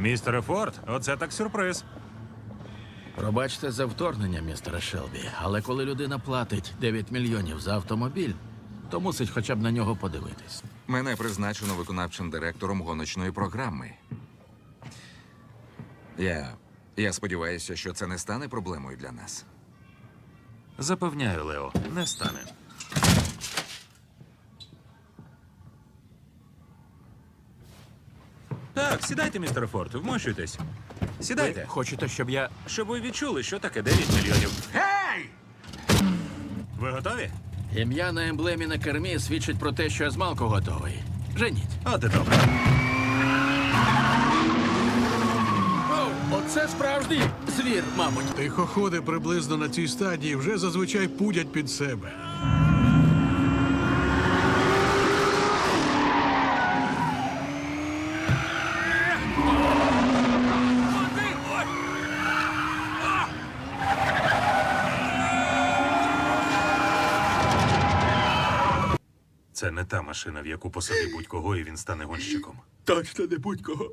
Містере Форд, оце так сюрприз. Пробачте за вторгнення, містере Шелбі, але коли людина платить 9 мільйонів за автомобіль, то мусить хоча б на нього подивитись. Мене призначено виконавчим директором гоночної програми. Я. Я сподіваюся, що це не стане проблемою для нас. Запевняю, Лео, не стане. Так, сідайте, містере Форд, вмощуйтесь. Сідайте. Хочете, щоб я. Щоб ви відчули, що таке 9 мільйонів. Гей! Ви готові? Ім'я на емблемі на кермі свідчить про те, що я з малку готовий. Женіть. От і добре. Оце справжній звір, мабуть. Тихоходи приблизно на цій стадії вже зазвичай пудять під себе. Це не та машина, в яку посади будь-кого, і він стане гонщиком. Точно не будь-кого.